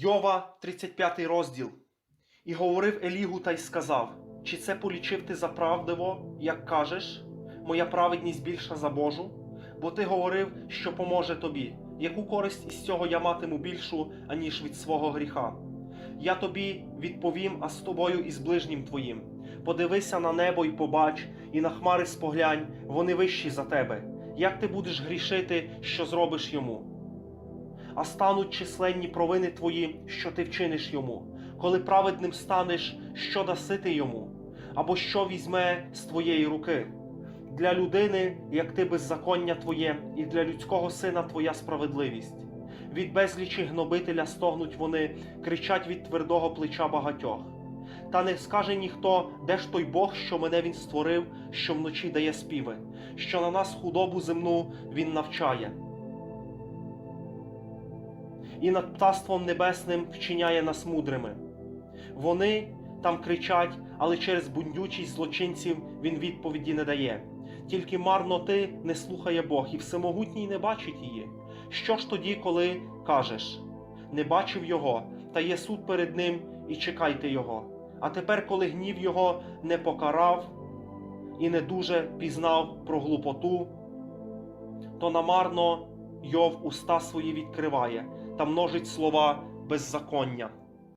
Йова, 35 розділ. І говорив Елігу та й сказав: Чи це полічив ти за правдиво, як кажеш? Моя праведність більша за Божу? Бо ти говорив, що поможе тобі. Яку користь із цього я матиму більшу, аніж від свого гріха? Я тобі відповім, а з тобою і з ближнім твоїм. Подивися на небо і побач, і на хмари споглянь, вони вищі за тебе. Як ти будеш грішити, що зробиш йому? А стануть численні провини твої, що ти вчиниш йому, коли праведним станеш, що даси ти йому, або що візьме з твоєї руки. Для людини, як ти беззаконня твоє, і для людського сина твоя справедливість. Від безлічі гнобителя стогнуть вони, кричать від твердого плеча багатьох. Та не скаже ніхто, де ж той Бог, що мене він створив, що вночі дає співи, що на нас худобу земну він навчає і над птаством небесним вчиняє нас мудрими. Вони там кричать, але через бундючість злочинців він відповіді не дає. Тільки марноти не слухає Бог, і всемогутній не бачить її. Що ж тоді, коли кажеш не бачив його, та є суд перед ним, і чекайте його. А тепер, коли гнів його не покарав і не дуже пізнав про глупоту, то намарно Йов уста свої відкриває та множить слова беззаконня.